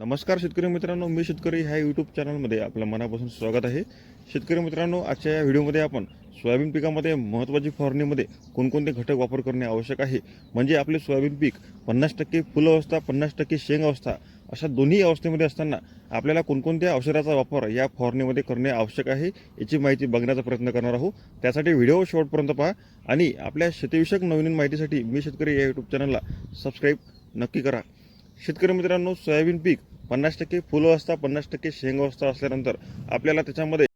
नमस्कार शेतकरी मित्रांनो मी शेतकरी ह्या यूट्यूब चॅनलमध्ये आपलं मनापासून स्वागत आहे. शेतकरी मित्रांनो आजच्या या व्हिडिओमध्ये आपण सोयाबीन पिकामध्ये महत्त्वाची फवारणीमध्ये कोणकोणते घटक वापर करणे आवश्यक आहे? म्हणजे आपले सोयाबीन पीक पन्नास टक्के फुल अवस्था पन्नास टक्के शेंग अवस्था अशा दोन्ही अवस्थेमध्ये असताना आपल्याला कोणकोणत्या औषधाचा वापर या फवारणीमध्ये करणे आवश्यक आहे याची माहिती बघण्याचा प्रयत्न करणार आहोत. त्यासाठी व्हिडिओ शेवटपर्यंत पहा आणि आपल्या शेतीविषयक नवीन माहितीसाठी मी शेतकरी या यूट्यूब चॅनलला सबस्क्राईब नक्की करा. शेतकरी मित्रांनो सोयाबीन पीक पन्नास टक्के फुल अवस्था पन्नास टक्के शेंग अवस्था असल्यानंतर आपल्याला त्याच्यामध्ये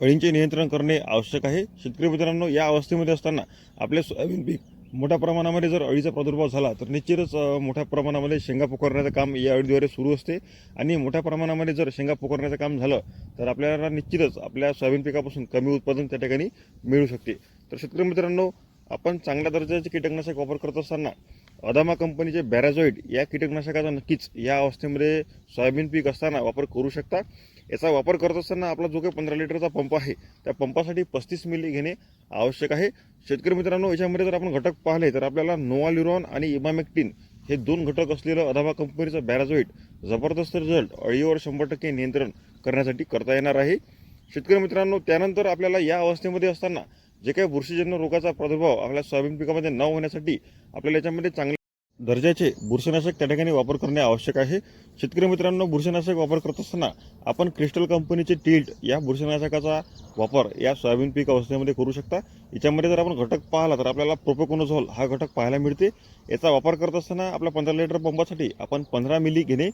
अळींचे नियंत्रण करणे आवश्यक आहे. शेतकरी मित्रांनो या अवस्थेमध्ये असताना आपले सोयाबीन पीक मोठ्या प्रमाणामध्ये जर अळीचा प्रादुर्भाव झाला तर निश्चितच मोठ्या प्रमाणामध्ये शेंगा पोखरण्याचं काम या अळीद्वारे सुरू असते. आणि मोठ्या प्रमाणामध्ये जर शेंगा पोखरण्याचं काम झालं तर आपल्याला निश्चितच आपल्या सोयाबीन पिकापासून कमी उत्पादन त्या ठिकाणी मिळू शकते. तर शेतकरी मित्रांनो आपण चांगल्या दर्जाचे कीटकनाशक वापर करत असताना अदामा कंपनीचे बॅराझॉइड या कीटकनाशकाचा नक्कीच या अवस्थेमध्ये सोयाबीन पीक असताना वापर करू शकता. याचा वापर करत असताना आपला जो काही पंधरा लिटरचा पंप आहे त्या पंपासाठी पस्तीस मिली घेणे आवश्यक आहे. शेतकरी मित्रांनो याच्यामध्ये जर आपण घटक पाहिले तर आपल्याला नोवाल्युरॉन आणि इमामेक्टिन हे दोन घटक असलेलं अदामा कंपनीचं बॅराझॉइड जबरदस्त रिझल्ट अळीवर शंभर टक्के नियंत्रण करण्यासाठी करता येणार आहे. शेतकरी मित्रांनो त्यानंतर आपल्याला या अवस्थेमध्ये असताना जे काही बुरशीजन्य रोगाचा प्रादुर्भाव आपल्या सोयाबीन पिकामध्ये न होण्यासाठी आपल्याला याच्यामध्ये चांगले दर्जाचे बुरशीनाशक त्या ठिकाणी वापर करणे आवश्यक आहे. शेतकरी मित्रांनो बुरशीनाशक वापर करत असताना आपण क्रिस्टल कंपनीचे टिल्ट या बुरशीनाशकाचा वापर या सोयाबीन पीक अवस्थेमध्ये करू शकता. याच्यामध्ये जर आपण घटक पाहिला तर आपल्याला प्रोपोकोनोझॉल हा घटक पाहायला मिळते. याचा वापर करत असताना आपल्या पंधरा लिटर पंपासाठी आपण पंधरा मिली घेणे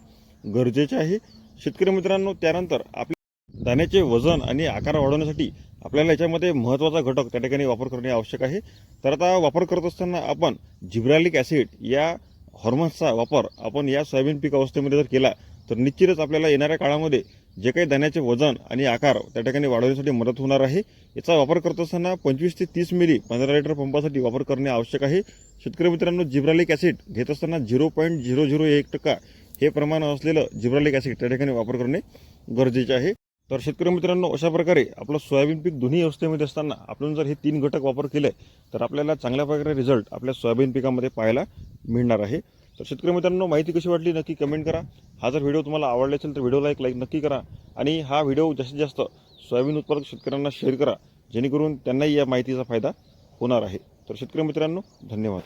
गरजेचे आहे. शेतकरी मित्रांनो त्यानंतर आपल्या दाण्याचे वजन आणि आकार वाढवण्यासाठी आपल्याला याच्यामध्ये महत्त्वाचा घटक त्या ठिकाणी वापर करणे आवश्यक आहे. तर आता वापर करत असताना आपण जिब्रॅलिक ॲसिड या हॉर्मोन्सचा वापर आपण या सोयाबीन पीक अवस्थेमध्ये जर केला तर निश्चितच आपल्याला येणाऱ्या काळामध्ये जे काही दाण्याचे वजन आणि आकार त्या ठिकाणी वाढवण्यासाठी मदत होणार आहे. याचा वापर करत असताना पंचवीस ते तीस मिली पंधरा लिटर पंपासाठी वापर करणे आवश्यक आहे. शेतकरी मित्रांनो जिब्रालिक ॲसिड घेत असताना झिरो पॉईंट झिरो झिरो एक टक्का हे प्रमाण असलेलं जिब्रालिक ॲसिड त्या ठिकाणी वापर करणे गरजेचे आहे. तर शेतकरी मित्रांनो अशा प्रकारे आपलं सोयाबीन पीक दोन्ही अवस्थेमध्ये असताना आपण जर हे तीन घटक वापर केले तर आपल्याला चांगल्या प्रकारे रिझल्ट आपल्या सोयाबीन पिकामध्ये पाहायला मिळणार आहे. तर शेतकरी मित्रांनो माहिती कशी वाटली नक्की कमेंट करा. हा जर व्हिडिओ तुम्हाला आवडला असेल तर व्हिडिओला एक लाईक नक्की करा. आणि हा व्हिडिओ जास्तीत जास्त सोयाबीन उत्पादक शेतकऱ्यांना शेअर करा जेणेकरून त्यांनाही या माहितीचा फायदा होणार आहे. तर शेतकरी मित्रांनो धन्यवाद.